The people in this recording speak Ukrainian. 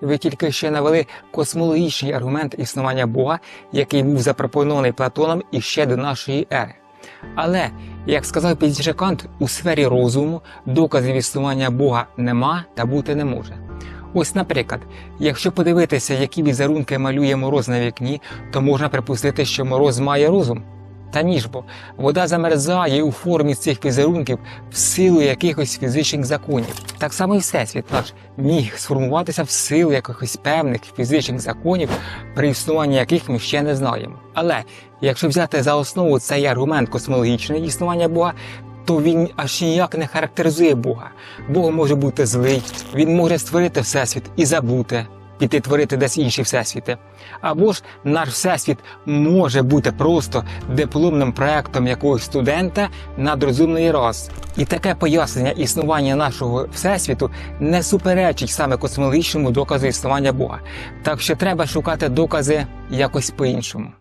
Ви тільки ще навели космологічний аргумент існування Бога, який був запропонований Платоном іще до нашої ери. Але, як сказав пізніше Кант, у сфері розуму доказів існування Бога нема та бути не може. Ось, наприклад, якщо подивитися, які візерунки малює мороз на вікні, то можна припустити, що мороз має розум. Та ніж бо вода замерзає у формі цих візерунків в силу якихось фізичних законів. Так само і всесвіт наш міг сформуватися в силу якихось певних фізичних законів, при існуванні яких ми ще не знаємо. Але якщо взяти за основу цей аргумент космологічного існування Бога, то він аж ніяк не характеризує Бога. Бог може бути злий, він може створити всесвіт і забути, піти творити десь інші всесвіти. Або ж наш всесвіт може бути просто дипломним проектом якогось студента надрозумної раси. І таке пояснення існування нашого всесвіту не суперечить саме космологічному доказу існування Бога. Так що треба шукати докази якось по-іншому.